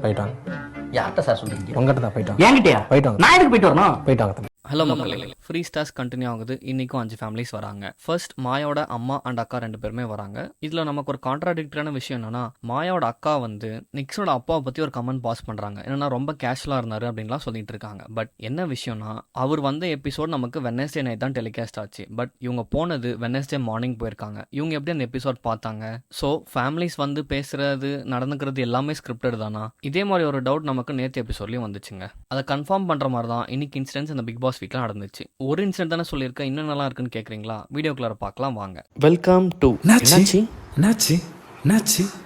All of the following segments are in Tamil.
போயிட்டாங்க யார்கிட்ட சார் சொல்றீங்க? உங்ககிட்ட தான் போயிட்டாங்க என்கிட்டயா? போயிட்டு வாங்க. நான் எதுக்கு போயிட்டு வரணும்? போயிட்டாங்க ஹலோ மக்களே. ஃப்ரீ ஸ்டார்ஸ் கண்டினியூ ஆகுது. இன்னைக்கும் அஞ்சு ஃபேமிலிஸ் வராங்க. ஃபர்ஸ்ட் மாயாவோட அம்மா அண்ட் அக்கா ரெண்டு பேருமே வராங்க. இதுல நமக்கு ஒரு கான்ட்ராடிக்டரான விஷயம் என்னன்னா மாயாவோட அக்கா வந்து நிக்ஸோட அப்பாவை பத்தி ஒரு கமெண்ட் பாஸ் பண்றாங்க. என்னன்னா ரொம்ப கேஷுவலா இருந்தாரு அப்படின்லாம் சொல்லிட்டு இருக்காங்க. பட் என்ன விஷயம்னா அவர் வந்த எபிசோட் நமக்கு வெனஸ்டே நைட் தான் டெலிகாஸ்ட் ஆச்சு. பட் இவங்க போனது வெனஸ்டே மார்னிங் போயிருக்காங்க. இவங்க எப்படி அந்த எபிசோட் பார்த்தாங்க? ஸோ ஃபேமிலிஸ் வந்து பேசுறது நடந்துக்கிறது எல்லாமே ஸ்கிரிப்டட் தானா? இதே மாதிரி ஒரு டவுட் நமக்கு நேற்று எபிசோட்லயும் வந்துச்சுங்க. அதை கன்ஃபார்ம் பண்ற மாதிரி தான் இன்னைக்கு இன்சிடென்ட்ஸ் இந்த பிக் பாஸ் வீக்ல நடந்துச்சு. ஒரு இன்சிடென்ட் தானே சொல்லியிருக்கேன். இன்னும் நல்லா இருக்குன்னு கேட்குறீங்களா வீடியோக்குள்ளார பார்க்கலாம் வாங்க. வெல்கம் டு என்னாச்சு? என்னாச்சு? என்னாச்சு?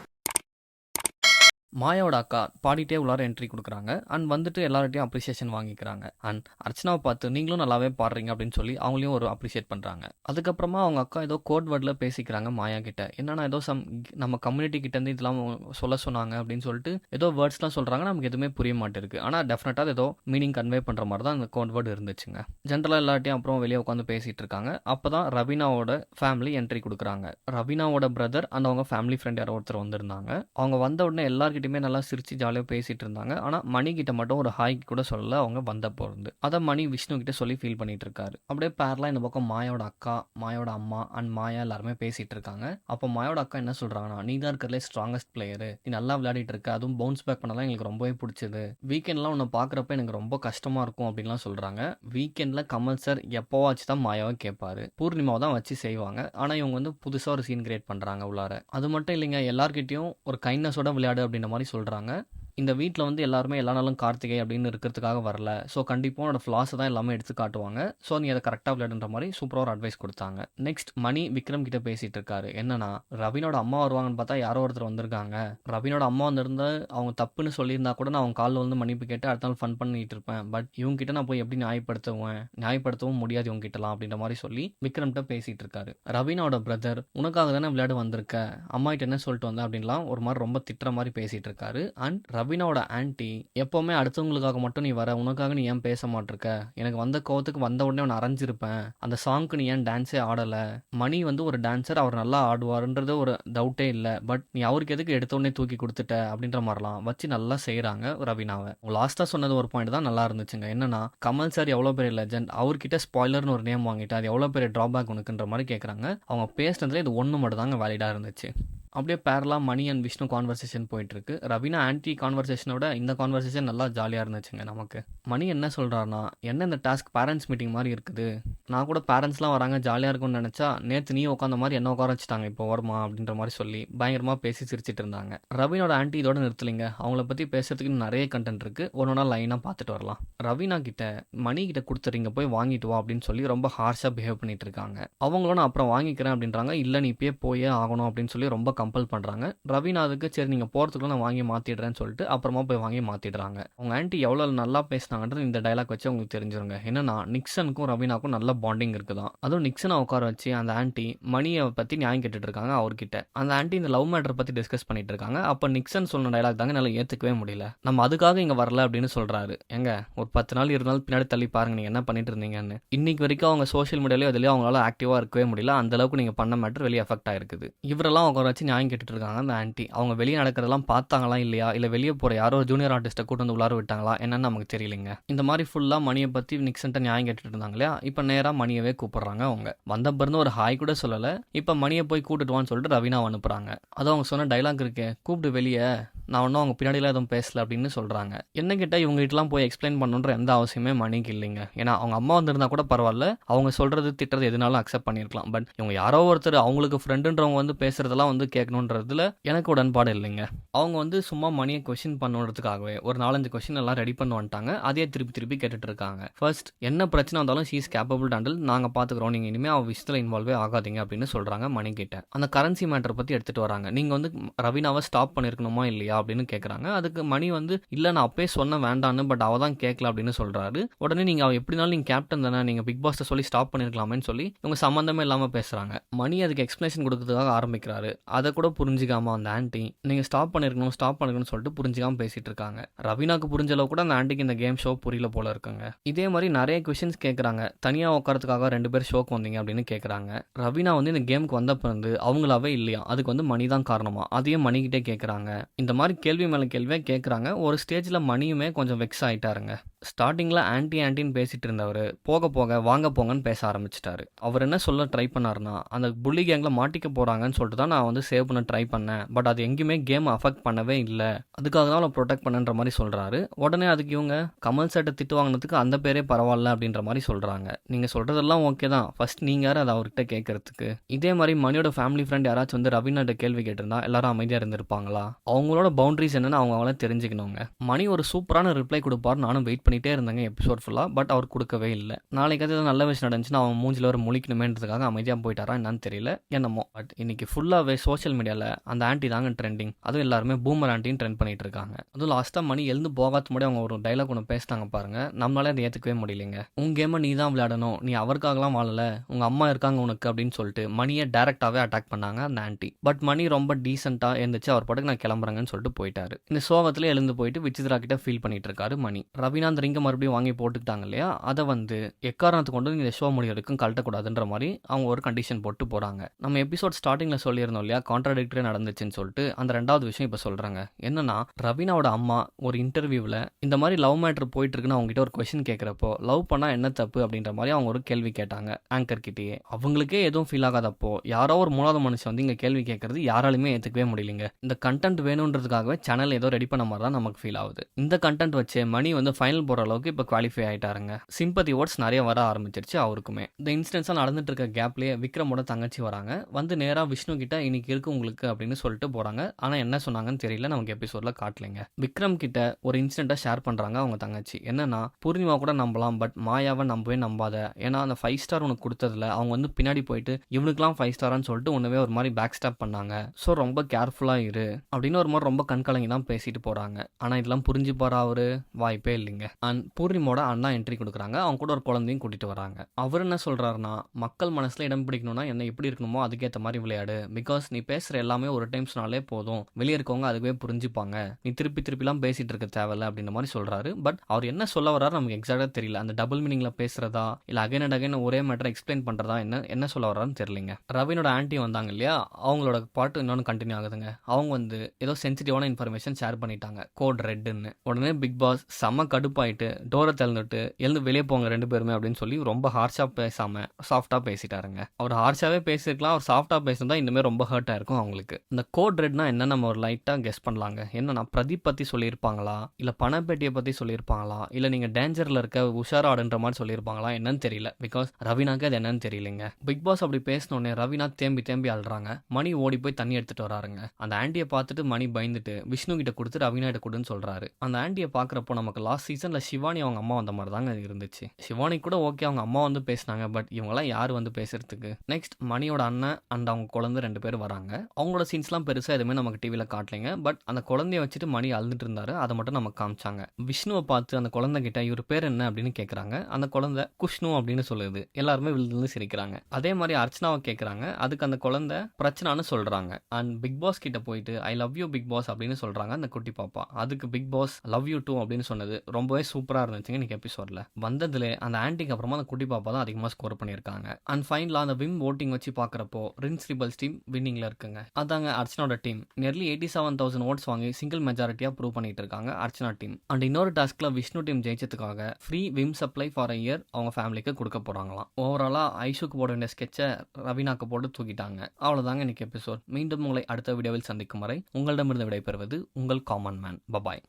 மாயாவோட அக்கா பாடிட்டே உள்ளார என்ட்ரி கொடுக்குறாங்க. அண்ட் வந்துட்டு எல்லார்ட்டையும் அப்ரிசியேஷன் வாங்கிக்கிறாங்க. அண்ட் அர்ச்சனாவை பார்த்து நீங்களும் நல்லாவே பாடுறீங்க அப்படின்னு சொல்லி அவங்களையும் ஒரு அப்ரிஷியேட் பண்ணுறாங்க அதுக்கப்புறமா அவங்க அக்கா ஏதோ கோட் வேர்டில் பேசிக்கிறாங்க மாயா கிட்ட. என்னன்னா ஏதோ சம் நம்ம கம்யூனிட்டி கிட்டேருந்து இதெல்லாம் சொல்ல சொன்னாங்க அப்படின்னு சொல்லிட்டு ஏதோ வேர்ட்ஸ்லாம் சொல்கிறாங்க நமக்கு எதுவுமே புரிய மாட்டேருக்கு ஆனால் டெஃபினட்டாக ஏதோ மீனிங் கன்வே பண்ணுற மாதிரி தான் அந்த கோட் வேர்டு இருந்துச்சுங்க. ஜென்ரலாக எல்லாட்டையும் அப்புறம் வெளியே உட்காந்து பேசிகிட்டு இருக்காங்க. அப்போ தான் ரவீனாவோட ஃபேமிலி என்ட்ரி கொடுக்குறாங்க. ரவீனாவோட பிரதர் அண்ட் அவங்க ஃபேமிலி ஃப்ரெண்ட் யாரோ ஒருத்தர் வந்திருந்தாங்க. அவங்க வந்த உடனே எல்லாருக்கும் எல்லார்கிட்டயுமே நல்லா சிரிச்சு ஜாலியாக பேசிட்டு இருந்தாங்க ஆனால் மணி கிட்ட மட்டும் ஒரு ஹாய் கூட சொல்லலை அவங்க வந்தப்போ இருந்து. அதை மணி விஷ்ணு கிட்ட சொல்லி ஃபீல் பண்ணிட்டு இருக்காரு அப்படியே பேரலாம் இந்த பக்கம் மாயோட அக்கா மாயோட அம்மா அண்ட் மாயா எல்லாருமே பேசிட்டு இருக்காங்க அப்போ மாயோட அக்கா என்ன சொல்றாங்கன்னா நீ தான் இருக்கிறதுல ஸ்ட்ராங்கஸ்ட் பிளேயரு நீ நல்லா விளையாடிட்டு இருக்க. அதுவும் பவுன்ஸ் பேக் பண்ணலாம் எங்களுக்கு ரொம்பவே பிடிச்சது. வீக்கெண்ட்லாம் உன்னை பார்க்குறப்ப எனக்கு ரொம்ப கஷ்டமா இருக்கும் அப்படின்லாம் சொல்றாங்க. வீக்கெண்ட்ல கமல் சார் எப்போவாச்சும் தான் மாயாவை கேட்பாரு பூர்ணிமாவை தான் வச்சு செய்வாங்க. ஆனால் இவங்க வந்து புதுசாக ஒரு சீன் கிரியேட் பண்ணுறாங்க உள்ளார. அது மட்டும் இல்லைங்க எல்லார்கிட்டையும் ஒரு கைண்ட்னஸோட விளையாடு அப்படின்ற மாதிரி சொல்கிறாங்க இந்த வீட்டில் வந்து எல்லாருமே எல்லா நாளும் கார்த்திகை அப்படின்னு இருக்கிறதுக்காக வரல. ஸோ கண்டிப்பாக உன்னோட ஃப்ளாஸை தான் எல்லாமே எடுத்து காட்டுவாங்க. ஸோ நீ அதை கரெக்டாக விளையாடுன்ற மாதிரி சூப்பராக ஒரு அட்வைஸ் கொடுத்தாங்க. நெக்ஸ்ட் மணி விக்ரம் கிட்ட பேசிகிட்டு இருக்காரு. என்னன்னா ரவினோட அம்மா வருவாங்கன்னு பார்த்தா யாரோ ஒருத்தர் வந்திருக்காங்க. ரவினோட அம்மா வந்திருந்தா அவங்க தப்புன்னு சொல்லியிருந்தா கூட நான் அவங்க காலில் வந்து மன்னிப்பு கேட்டு அடுத்த நாள் ஃபன் பண்ணிட்டு இருப்பேன். பட் இவங்க கிட்ட நான் போய் எப்படி நியாயப்படுத்துவேன்? நியாயப்படுத்தவும் முடியாது இவங்க கிட்டலாம் அப்படின்ற மாதிரி சொல்லி விக்ரம்கிட்ட பேசிகிட்டு இருக்காரு. ரவினோட பிரதர் உனக்காக தானே விளையாட வந்திருக்க? அம்மா கிட்ட என்ன சொல்லிட்டு வந்தேன் அப்படின்லாம் ஒரு மாதிரி ரொம்ப திட்டுற மாதிரி பேசிகிட்டு இருக்காரு. அண்ட் ரவீனாவோட ஆன்ட்டி எப்போவுமே அடுத்தவங்களுக்காக மட்டும் நீ வர உனக்காக நீ ஏன் பேச மாட்டிருக்க? எனக்கு வந்த கோவத்துக்கு வந்த உடனே நான் அரைஞ்சிருப்பேன். அந்த சாங்க்கு நீ ஏன் டான்ஸே ஆடலை? மணி வந்து ஒரு டான்ஸர் அவர் நல்லா ஆடுவாருன்றது ஒரு டவுட்டே இல்லை. பட் நீ அவருக்கு எதுக்கு எடுத்த உடனே தூக்கி கொடுத்துட்ட? அப்படின்ற மாதிரிலாம் வச்சு நல்லா செய்கிறாங்க ரவினாவை. லாஸ்ட்டாக சொன்னது ஒரு பாயிண்ட் தான் நல்லா இருந்துச்சுங்க. என்னன்னா கமல் சார் எவ்வளோ பெரிய லெஜண்ட் அவர்கிட்ட ஸ்பாய்லர்னு ஒரு நேம் வாங்கிட்டு அது எவ்வளோ பெரிய ட்ராபேக் உனக்குன்ற மாதிரி கேட்குறாங்க அவங்க பேசுனதுல இது ஒன்று மட்டும் தாங்க வேலிடாக இருந்துச்சு. அப்படியே பேரலாக மணி அண்ட் விஷ்ணு கான்வர்சேஷன் போயிட்டுருக்கு. ரவினா ஆன்டி கான்வர்சேஷனோட இந்த கான்வர்சேஷன் நல்லா ஜாலியாக இருந்துச்சுங்க நமக்கு. மணி என்ன சொல்கிறாருன்னா என்ன இந்த டாஸ்க் பேரண்ட்ஸ் மீட்டிங் மாதிரி இருக்குது? நான் கூட பேரண்ட்ஸ்லாம் வராங்க ஜாலியாக இருக்கும்னு நினச்சா நேற்று நீ உட்காந்த மாதிரி என்ன உட்கார வச்சுட்டாங்க? இப்போ வருமா அப்படின்ற மாதிரி சொல்லி பயங்கரமாக பேசி சிரிச்சிட்டு இருந்தாங்க. ரவினோட ஆண்டி இதோட நிறுத்தலைங்க. அவங்கள பற்றி பேசுறதுக்கு நிறைய கண்டென்ட் இருக்குது ஒன்று நாள் லைனாக பார்த்துட்டு வரலாம். ரவினா கிட்ட மணி கிட்ட கொடுத்துறீங்க போய் வாங்கிட்டு வா அப்படின்னு சொல்லி ரொம்ப ஹார்ஷாக பிஹேவ் பண்ணிட்டு இருக்காங்க. அவங்களும் நான் அப்புறம் வாங்கிக்கிறேன் அப்படின்றாங்க. இல்லை நீ இப்பயே போயே ஆகணும் அப்படின்னு சொல்லி ரொம்ப கம்பல் பண்ணுறாங்க ரவினா அதுக்கு சரி நீங்கள் போகிறதுக்குள்ள நான் வாங்கி மாற்றிடுறேன்னு சொல்லிட்டு அப்புறமா போய் வாங்கி மாற்றிடுறாங்க அவங்க ஆண்டி எவ்வளோ நல்லா பேசினாங்கன்றது இந்த டைலாக் வச்சு உங்களுக்கு தெரிஞ்சிருங்க. என்னன்னா நிக்சனுக்கும் ரவினாக்கும் நல்ல பாண்டிங் இருக்குதான். அதுவும் நிக்சனை உட்கார வச்சு அந்த ஆன்ட்டி மணியை பற்றி நியாயம் கேட்டுட்டு இருக்காங்க அவர்கிட்ட. அந்த ஆண்டி இந்த லவ் மேட்டர் பற்றி டிஸ்கஸ் பண்ணிட்டு இருக்காங்க அப்போ நிக்சன் சொன்ன டைலாக் தாங்க என்னால் ஏற்றுக்கவே முடியல. நம்ம அதுக்காக இங்கே வரல அப்படின்னு சொல்கிறாரு எங்க ஒரு பத்து நாள் இரு நாள் பின்னாடி தள்ளி பாருங்க நீங்கள் என்ன பண்ணிட்டு இருந்தீங்கன்னு. இன்னைக்கு வரைக்கும் அவங்க சோஷியல் மீடியாலயோ அதுலயோ அவங்களால ஆக்டிவாக இருக்கவே முடியல. அந்த அளவுக்கு நீங்கள் பண்ண மேட்டர் வெளியே எஃபெக்ட் ஆயிருக்குது. இவரெல்லாம் உட்கார வச்சு நியாயம் கேட்டுட்டு இருக்காங்க அந்த ஆன்ட்டி அவங்க வெளியே நடக்கிறதெல்லாம் பார்த்தாங்களா இல்லையா? இல்லை வெளியே போகிற யாரோ ஒரு ஜூனியர் ஆர்டிஸ்ட்டை கூட்டு வந்து உள்ளார விட்டாங்களா? என்னன்னு நமக்கு தெரியலைங்க. இந்த மாதிரி ஃபுல்லாக மணியை பற்றி நிக்சன்ட்ட நியாயம் கேட்டுட்டு இருந்தாங்க இல்லையா? இப்போ நேராக மணியவே கூப்பிடுறாங்க அவங்க. வந்த பிறந்து ஒரு ஹாய் கூட சொல்லலை. இப்போ மணியை போய் கூட்டிட்டு சொல்லிட்டு ரவினா அனுப்புறாங்க. அது அவங்க சொன்ன டைலாக் இருக்கே. கூப்பிட்டு வெளியே. நான் ஒன்றும் அவங்க பின்னாடிலாம் எதுவும் பேசல அப்படின்னு சொல்கிறாங்க என்ன கேட்டால் இவங்க கிட்டலாம் போய் எக்ஸ்பிளைன் பண்ணணுன்ற எந்த அவசியமே மணிக்கு இல்லைங்க. ஏன்னா அவங்க அம்மா வந்திருந்தா கூட பரவாயில்ல. அவங்க சொல்கிறது திட்டுறது எதுனாலும் அக்செப்ட் பண்ணியிருக்கலாம். பட் இவங்க யாரோ ஒருத்தர் அவங்களுக்கு ஃப்ரெண்டுன்றவங்க வந்து பேசுறதெல்லாம் வந்து கேட்கணுன்றதுல எனக்கு உடன்பாடு இல்லைங்க. அவங்க வந்து சும்மா மணியை கொஷின் பண்ணுறதுக்காகவே ஒரு நாலஞ்சு கொஷின் எல்லாம் ரெடி பண்ண வந்துட்டாங்க. அதே திருப்பி திருப்பி கேட்டுட்டு இருக்காங்க. ஃபர்ஸ்ட் என்ன பிரச்சனை வந்தாலும் ஷீஸ் கேப்பபிள் ஹேண்டில் நாங்கள் பார்த்துக்குறோம் நீங்கள் இனிமேல் அவள் விஷயத்தில் இன்வால்வே ஆகாதீங்க அப்படின்னு சொல்கிறாங்க மணி கிட்ட. அந்த கரன்சி மேட்டர் பற்றி எடுத்துகிட்டு வராங்க. நீங்கள் வந்து ரவினாவை ஸ்டாப் பண்ணியிருக்கணுமா இல்லையா அப்படின்னு கேட்குறாங்க அதுக்கு மணி வந்து இல்லை நான் அப்பயே சொன்ன வேண்டான்னு பட் அவள் தான் கேட்கல அப்படின்னு சொல்கிறாரு உடனே நீங்கள் அவள் எப்படினாலும் நீங்கள் கேப்டன் தானே நீங்கள் பிக் பாஸ்ட்டை சொல்லி ஸ்டாப் பண்ணியிருக்கலாமேன்னு சொல்லி இவங்க சம்மந்தமே இல்லாமல் பேசுகிறாங்க மணி அதுக்கு எக்ஸ்ப்ளனேஷன் கொடுக்கறதுக்காக ஆரம்பிக்கிறாரு. அதை கூட புரிஞ்சிக்காமல் அந்த ஆன்ட்டி நீங்கள் ஸ்டாப் பண்ணியிருக்கணும் ஸ்டாப் பண்ணிருக்கணும்னு சொல்லிட்டு புரிஞ்சிக்காமல் பேசிகிட்டு இருக்காங்க. ரவீனாக்கு புரிஞ்ச அளவு கூட அந்த ஆண்டிக்கு இந்த கேம் ஷோ புரியல போல இருக்காங்க. இதே மாதிரி நிறைய கொஷின்ஸ் கேட்குறாங்க தனியாக உட்காரத்துக்காக ரெண்டு பேர் ஷோக்கு வந்தீங்க அப்படின்னு கேட்குறாங்க ரவீனா வந்து இந்த கேமுக்கு வந்த பிறந்து அவங்களாவே இல்லையா? அதுக்கு வந்து மணி தான் காரணமா? அதையும் மணிக்கிட்டே கேட்குறாங்க இந்த மாதிரி கேள்வி மேலே கேள்வியாக கேட்குறாங்க ஒரு ஸ்டேஜில் மணியுமே கொஞ்சம் வெக்ஸ் ஆகிட்டாருங்க ஸ்டார்டிங்கில் ஆன்டி ஆன்டின்னு பேசிட்டு இருந்தவர் போக போக வாங்க போங்கன்னு பேச ஆரம்பிச்சிட்டாரு. அவர் என்ன சொல்ல ட்ரை பண்ணாருன்னா அந்த புள்ளி கேங்கில் மாட்டிக்க போகிறாங்கன்னு சொல்லிட்டு தான் நான் வந்து சேவ் பண்ண ட்ரை பண்ணேன். பட் அது எங்கேயுமே கேம் அஃபெக்ட் பண்ணவே இல்லை. அதுக்காக தான் அவளை ப்ரொடெக்ட் பண்ணுன்ற மாதிரி சொல்கிறாரு உடனே அதுக்கு இவங்க கமல் சட்டை திட்டு வாங்கினதுக்கு அந்த பேரே பரவாயில்ல அப்படின்ற மாதிரி சொல்கிறாங்க நீங்கள் சொல்கிறதெல்லாம் ஓகே தான். ஃபஸ்ட் நீங்கள் யார்? அதை அவர்கிட்ட கேட்கறதுக்கு இதே மாதிரி மணியோட ஃபேமிலி ஃப்ரெண்ட் யாராச்சும் வந்து ரவீனாட்ட கேள்வி கேட்டிருந்தா எல்லாரும் அமைதியாக இருந்திருப்பாங்களா? அவங்களோட பவுண்டரிஸ் என்னன்னு அவங்க அவங்களாம் தெரிஞ்சுக்கணுங்க. மணி ஒரு சூப்பரான ரிப்ளை கொடுப்பார் நானும் வெயிட் பண்ணிகிட்டே இருந்தேங்க எபிசோட் ஃபுல்லாக பட் அவர் கொடுக்கவே இல்லை. நாளைக்கு அது நல்ல விஷயம் நடந்துச்சுன்னா அவன் மூஞ்சில் ஒரு முழிக்கணுமேன்றதுக்காக அமைதியாக போயிட்டாரா என்னன்னு தெரியல. என்னமோ. பட் இன்னைக்கு ஃபுல்லாகவே சோஷியல் மீடியாவில் அந்த ஆண்டி தாங்க ட்ரெண்டிங் அதுவும் எல்லாருமே பூமர் ஆண்டின்னு ட்ரெண்ட் பண்ணிட்டு இருக்காங்க. அதுவும் லாஸ்ட்டாக மணி எழுந்து போகாத முன்னாடி அவங்க ஒரு டைலாக் ஒன்று பேசினாங்க பாருங்க. நம்மளால அதை ஏற்றுக்கவே முடியலைங்க. உன் கேமை நீ தான் விளையாடணும். நீ அவருக்காகலாம் வாழலை உங்கள் அம்மா இருக்காங்க உனக்கு அப்படின்னு சொல்லிட்டு மணியை டேரெக்டாகவே அட்டாக் பண்ணாங்க அந்த ஆன்ட்டி பட் மணி ரொம்ப டீசெண்டாக இருந்துச்சு அவர் பாட்டுக்கு நான் கிளம்புறேங்கன்னு சொல்லிட்டு போயிட்டாரு. இந்த சோகத்தில் எழுந்து போயிட்டு விசித்ரா கிட்ட ஃபீல் பண்ணிட்டு இருக்காரு மணி. ரவினா அந்த ரிங்கை மறுபடியும் வாங்கி போட்டுக்கிட்டாங்க இல்லையா? அதை வந்து எக்காரணத்தை கொண்டு இந்த ஷோ முடிய கழட்டக்கூடாதுன்ற மாதிரி அவங்க ஒரு கண்டிஷன் போட்டு போகிறாங்க நம்ம எபிசோட் ஸ்டார்டிங்கில் சொல்லியிருந்தோம் இல்லையா? கான்ட்ராடிக்டரே நடந்துச்சுன்னு சொல்லிட்டு அந்த ரெண்டாவது விஷயம் இப்போ சொல்கிறாங்க என்னன்னா ரவீனாவோட அம்மா ஒரு இன்டர்வியூவில் இந்த மாதிரி லவ் மேட்டர் போயிட்டு இருக்குன்னு அவங்ககிட்ட ஒரு கொஷின் கேட்குறப்போ லவ் பண்ணால் என்ன தப்பு? அப்படின்ற மாதிரி அவங்க ஒரு கேள்வி கேட்டாங்க ஆங்கர் கிட்டேயே. அவங்களுக்கே எதுவும் ஃபீல் ஆகாதப்போ யாரோ ஒரு மூணாவது மனுஷன் வந்து இங்கே கேள்வி கேட்கறது யாராலுமே ஏற்றுக்கவே முடியலைங்க. இந்த கண்டென்ட் வேணுன்றதுக்காகவே சேனல் ஏதோ ரெடி பண்ண மாதிரி தான் நமக்கு ஃபீல் ஆகுது. இந்த கண்டென்ட் வச்சு மணி வந்து ஃபைனல் போற அளவுக்கு இப்போ குவாலிஃபை ஆயிட்டாருங்க. சிம்பதி ஓட்ஸ் நிறைய வர ஆரம்பிச்சிருச்சு அவருக்குமே. இந்த இன்சிடென்ட்ஸாக நடந்துட்டு இருக்க கேப்லேயே விக்ரமோட தங்கச்சி வராங்க. வந்து நேராக விஷ்ணு கிட்ட இன்னைக்கு இருக்கு உங்களுக்கு அப்படின்னு சொல்லிட்டு போறாங்க. ஆனால் என்ன சொன்னாங்கன்னு தெரியல நமக்கு எபிசோட்ல காட்டலைங்க. விக்ரம் கிட்ட ஒரு இன்சிடென்ட்டை ஷேர் பண்றாங்க அவங்க தங்கச்சி. என்னன்னா பூர்ணிமா கூட நம்பலாம் பட் மாயாவை நம்பவே நம்பாத. ஏன்னா அந்த ஃபைவ் ஸ்டார் உனக்கு கொடுத்ததுல அவங்க வந்து பின்னாடி போயிட்டு இவனுக்குலாம் ஃபைவ் ஸ்டாரான்னு சொல்லிட்டு ஒன்றுமே ஒரு மாதிரி பேக் ஸ்டாப் பண்ணாங்க. ஸோ ரொம்ப கேர்ஃபுல்லாக இரு. அப்படின்னு ஒரு மாதிரி ரொம்ப கண்கலங்கி தான் பேசிட்டு போகிறாங்க ஆனால் இதெல்லாம் புரிஞ்சு போகிறா அவரு? வாய்ப்பே இல்லைங்க. அண்ட் பூர்ணிமோட அண்ணா என்ட்ரி கொடுக்குறாங்க. அவங்க கூட ஒரு குழந்தையும் கூட்டிட்டு வராங்க. அவர் என்ன சொல்கிறாருன்னா மக்கள் மனசில் இடம் பிடிக்கணும்னா என்ன எப்படி இருக்கணுமோ அதுக்கேற்ற மாதிரி விளையாடு. பிகாஸ் நீ பேசுகிற எல்லாமே ஒரு டைம் சொன்னாலே போதும். வெளியே இருக்கவங்க அதுவே புரிஞ்சுப்பாங்க. நீ திருப்பி திருப்பிலாம் பேசிகிட்டு இருக்க தேவையில்ல அப்படின்ற மாதிரி சொல்கிறாரு பட் அவர் என்ன சொல்ல வர்றாரு நமக்கு எக்ஸாக்டாக தெரியல. அந்த டபுள் மீனிங்கில் பேசுறதா? இல்லை அகைன் அண்ட் அகைன் ஒரே மேட்டர் எக்ஸ்பிளைன் பண்ணுறதா என்ன என்ன சொல்ல வர்றான்னு தெரியலிங்க. ரவினோட ஆன்ட்டி வந்தாங்க இல்லையா? அவங்களோட பாட்டு இன்னொன்று கண்டினியூ ஆகுதுங்க. அவங்க வந்து ஏதோ சென்சிட்டிவான இன்ஃபர்மேஷன் ஷேர் பண்ணிட்டாங்க. கோட் ரெட்டுன்னு உடனே பிக் பாஸ் செம்ம கடுப்பாயிட்டு டோரை திறந்துட்டு எழுந்து வெளியே போங்க ரெண்டு பேருமே அப்படின்னு சொல்லி ரொம்ப ஹார்ஷாக பேசாம சாஃப்டாக பேசிட்டாருங்க. அவர் ஹார்ஷாகவே பேசியிருக்கலாம் அவர் சாஃப்டாக பேசியிருந்தா இன்னுமே ரொம்ப ஹர்ட் ஆயிருக்கும் அவங்களுக்கு. இந்த கோட் ரெட்னா என்ன? நம்ம ஒரு லைட்டாக கெஸ் பண்ணலாங்க. என்னன்னா பிரதீப் பற்றி சொல்லியிருப்பாங்களா? இல்லை பணப்பேட்டியை பற்றி சொல்லியிருப்பாங்களா? இல்லை நீங்கள் டேஞ்சரில் இருக்க உஷாரா ஆடுன்ற மாதிரி சொல்லியிருப்பாங்களா? என்னன்னு தெரியல. பிகாஸ் ரவினாக்கு அது என்னன்னு தெரியலங்க. பிக் பாஸ் அப்படி பேசினோடனே ரவினா தேம்பி தேம்பி அழுறாங்க. மணி ஓடி போய் தண்ணி எடுத்துட்டு வராருங்க. அந்த ஆண்டியை பார்த்துட்டு மணி பயந்துட்டு விஷ்ணு கிட்ட கொடுத்து ரவினா கிட்ட கொடுன்னு சொல்றாரு. அந்த ஆண்டியை பார்க்குறப்போ நமக்கு லாஸ்ட் சீசன்ல சிவானி அவங்க அம்மா வந்த மாதிரி தாங்க இருந்துச்சு. சிவானி கூட ஓகே அவங்க அம்மா வந்து பேசினாங்க பட் இவங்கெல்லாம் யார் வந்து பேசுறதுக்கு? நெக்ஸ்ட் மணியோட அண்ணன் அண்ட் அவங்க குழந்தை ரெண்டு பேர் வராங்க. அவங்களோட சீன்ஸ்லாம் பெருசாக எதுவுமே நமக்கு டிவியில் காட்டலைங்க பட் அந்த குழந்தைய வச்சுட்டு மணி அழுதுட்டு இருந்தாரு. அதை மட்டும் நமக்கு காமிச்சாங்க. விஷ்ணுவை பார்த்து அந்த குழந்தை கிட்ட இவர் பேர் என்ன? அப்படின்னு கேட்குறாங்க அந்த குழந்தை குஷ்ணு அப்படின்னு சொல்லுது. எல்லாருமே விழுந்து சிரிக்கிறாங்க. அதே மாதிரி அர்ச்சனாவை கேட்குறாங்க அதுக்கு அந்த குழந்தை பிரச்சனைன்னு சொல்கிறாங்க அண்ட் பிக் பாஸ் கிட்ட போயிட்டு I love you Bigg Boss அப்படின்னு சொல்கிறாங்க அந்த குட்டி பாப்பா. அதுக்கு Bigg Boss love you too அப்படின்னு சொன்னது ரொம்பவே சூப்பராக இருந்துச்சுங்க இன்னைக்கு எபிசோடில் வந்ததுல அந்த ஆன்ட்டிக்கு அப்புறமா அந்த குட்டி பாப்பா தான் அதிகமாக ஸ்கோர் பண்ணியிருக்காங்க. அண்ட் ஃபைனலாக அந்த விம் ஓட்டிங் வச்சு பார்க்குறப்போ ரின்ஸ் ரிபல்ஸ் டீம் வின்னிங்கில் இருக்குங்க. அதாங்க அர்ச்சனோட team nearly eighty seven thousand votes வாங்கி சிங்கிள் மெஜாரிட்டியாக ப்ரூவ் பண்ணிட்டு இருக்காங்க அர்ச்சனா டீம் அண்ட் இன்னொரு டாஸ்க்கில் Vishnu team ஜெயிச்சதுக்காக free Vim supply for a year அவங்க ஃபேமிலிக்கு கொடுக்க போகிறாங்களாம் ஓவராலாக ஐஷுக்கு போட வேண்டிய ஸ்கெட்சை ரவீனாக்கு போட்டு தூக்கிட்டாங்க. அவ்வளோதாங்க இன்னைக்கு எபிசோட் மீண்டும் உங்களை அடுத்த வீடியோவில் சந்திக்கும் வரை உங்களிடமிருந்து விடைபெறுவது உங்கள் காமன் மேன் பபாய்